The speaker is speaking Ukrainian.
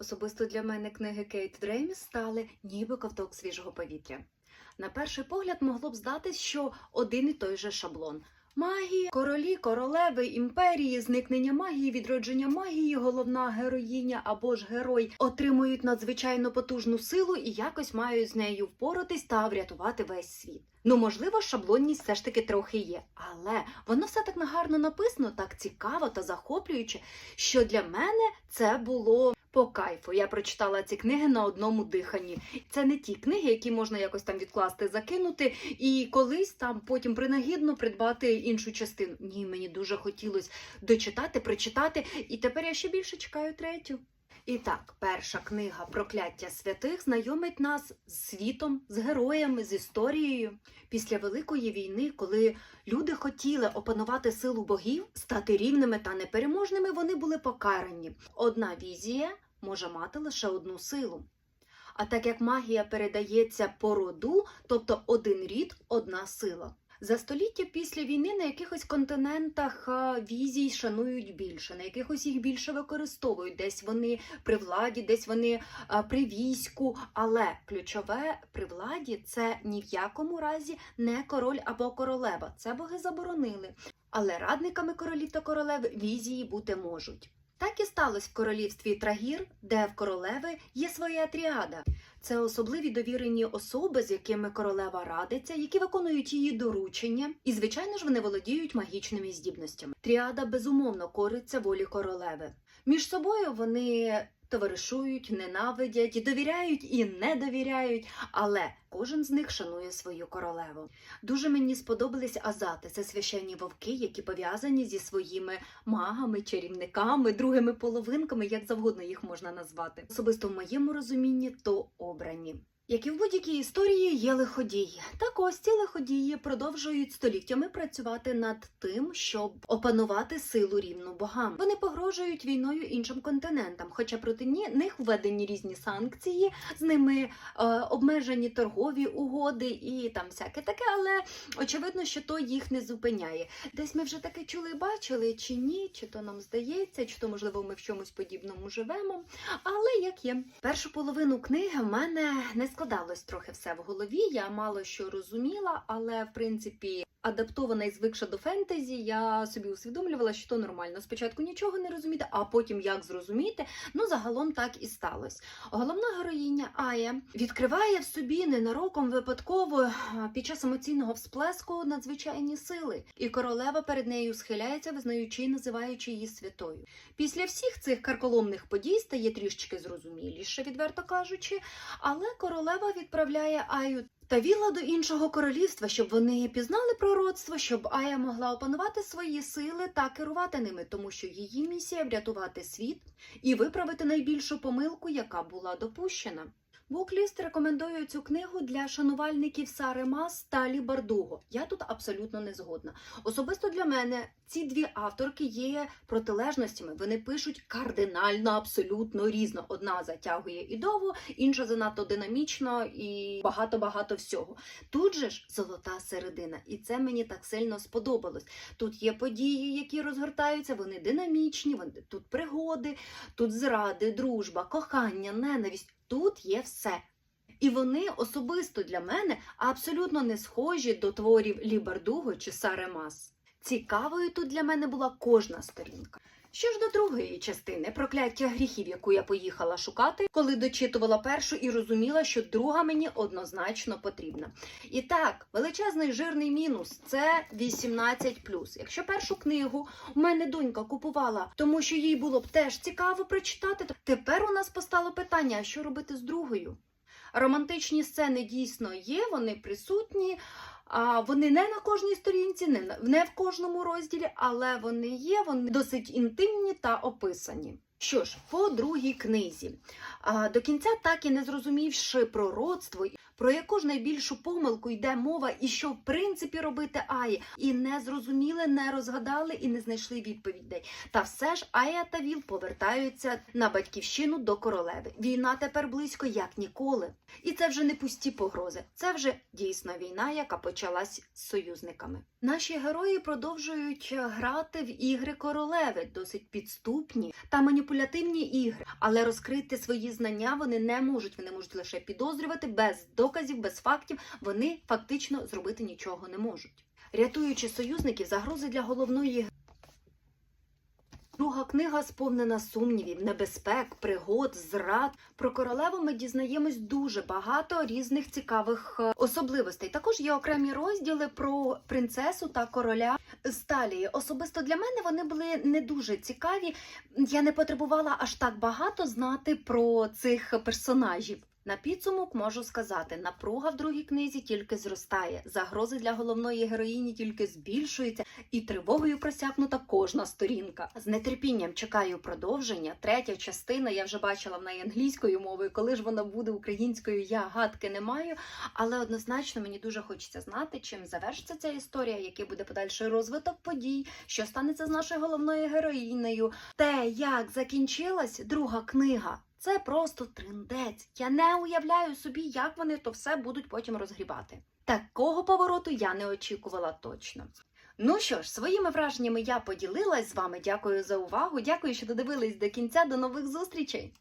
Особисто для мене книги Кейт Дрейміс стали ніби ковток свіжого повітря. На перший погляд могло б здатись, що один і той же шаблон. Магія, королі, королеви, імперії, зникнення магії, відродження магії, головна героїня або ж герой отримують надзвичайно потужну силу і якось мають з нею впоратись та врятувати весь світ. Ну, можливо, шаблонність все ж таки трохи є, але воно все так нагарно написано, так цікаво та захоплююче, що для мене це було по кайфу. Я прочитала ці книги на одному диханні. Це не ті книги, які можна якось там відкласти, закинути і колись там потім принагідно придбати іншу частину. Ні, мені дуже хотілося дочитати, прочитати, і тепер я ще більше чекаю третю. І так, перша книга Прокляття святих знайомить нас з світом, з героями, з історією. Після Великої війни, коли люди хотіли опанувати силу богів, стати рівними та непереможними, вони були покарані. Одна візія може мати лише одну силу. А так як магія передається по роду, тобто один рід, одна сила. За століття після війни на якихось континентах візій шанують більше, на якихось їх більше використовують. Десь вони при владі, десь вони при війську. Але ключове при владі це ні в якому разі не король або королева. Це боги заборонили. Але радниками королів та королев візії бути можуть. Так і сталося в королівстві Трагір, де в королеви є своя тріада. Це особливі довірені особи, з якими королева радиться, які виконують її доручення, і, звичайно ж, вони володіють магічними здібностями. Тріада безумовно кориться волі королеви. Між собою вони товаришують, ненавидять, довіряють і не довіряють, але кожен з них шанує свою королеву. Дуже мені сподобались азати. Це священні вовки, які пов'язані зі своїми магами, чарівниками, другими половинками, як завгодно їх можна назвати. Особисто в моєму розумінні то обрані. Як і в будь-якій історії є лиходії. Так ось ці лиходії продовжують століттями працювати над тим, щоб опанувати силу рівну богам. Вони погрожують війною іншим континентам, хоча проти них введені різні санкції, з ними е, обмежені торгові угоди і там всяке таке, але очевидно, що то їх не зупиняє. Десь ми вже таке чули бачили, чи ні, чи то нам здається, чи то можливо ми в чомусь подібному живемо. Але як є, першу половину книги в мене не складалось трохи все в голові. Я мало що розуміла, але в принципі. Адаптована і звикша до фентезі, я собі усвідомлювала, що то нормально. Спочатку нічого не розуміти, а потім як зрозуміти. Ну загалом так і сталося. Головна героїня Ая відкриває в собі ненароком випадково під час емоційного всплеску надзвичайні сили, і королева перед нею схиляється, визнаючи і називаючи її святою. Після всіх цих карколомних подій стає трішечки зрозуміліше, відверто кажучи, але королева відправляє Аю та віла до іншого королівства, щоб вони пізнали пророцтво, щоб Ая могла опанувати свої сили та керувати ними, тому що її місія врятувати світ і виправити найбільшу помилку, яка була допущена. Букліст рекомендує цю книгу для шанувальників Сари Мас та Лі Бардуго. Я тут абсолютно не згодна. Особисто для мене ці дві авторки є протилежностями. Вони пишуть кардинально, абсолютно різно. Одна затягує і довго, інша занадто динамічно і багато-багато всього. Тут же ж золота середина, і це мені так сильно сподобалось. Тут є події, які розгортаються, вони динамічні, вони тут пригоди, тут зради, дружба, кохання, ненависть. Тут є все. І вони особисто для мене абсолютно не схожі до творів Лібардуго чи Саремас. Цікавою тут для мене була кожна сторінка. Що ж до другої частини прокляття гріхів, яку я поїхала шукати, коли дочитувала першу і розуміла, що друга мені однозначно потрібна. І так, величезний жирний мінус це 18+. Якщо першу книгу у мене донька купувала, тому що їй було б теж цікаво прочитати, то тепер у нас постало питання: що робити з другою? Романтичні сцени дійсно є, вони присутні. А вони не на кожній сторінці, не, в кожному розділі, але вони є, вони досить інтимні та описані. Що ж, по другій книзі. До кінця так і не зрозумівши пророцтво, про яку ж найбільшу помилку йде мова, і що в принципі робити Аї, і не зрозуміли, не розгадали і не знайшли відповідей. Та все ж Ая та Віл повертаються на батьківщину до королеви. Війна тепер близько як ніколи. І це вже не пусті погрози. Це вже дійсна війна, яка почалась з союзниками. Наші герої продовжують грати в ігри королеви, досить підступні та маніпулятивні маніпулятивні ігри, але розкрити свої знання вони не можуть. Вони можуть лише підозрювати без доказів, без фактів. Вони фактично зробити нічого не можуть. Рятуючи союзників, загрози для головної Друга книга сповнена сумнівів, небезпек, пригод, зрад. Про королеву ми дізнаємось дуже багато різних цікавих е, особливостей. Також є окремі розділи про принцесу та короля Сталії. Особисто для мене вони були не дуже цікаві. Я не потребувала аж так багато знати про цих персонажів. На підсумок можу сказати, напруга в другій книзі тільки зростає, загрози для головної героїні тільки збільшуються, і тривогою просякнута кожна сторінка. З нетерпінням чекаю продовження. Третя частина я вже бачила в неї англійською мовою. Коли ж вона буде українською, я гадки не маю. Але однозначно мені дуже хочеться знати, чим завершиться ця історія, який буде подальший розвиток подій, що станеться з нашою головною героїнею. Те, як закінчилась друга книга. Це просто триндець. Я не уявляю собі, як вони то все будуть потім розгрібати. Такого повороту я не очікувала точно. Ну що ж, своїми враженнями я поділилась з вами. Дякую за увагу. Дякую, що додивились до кінця. До нових зустрічей!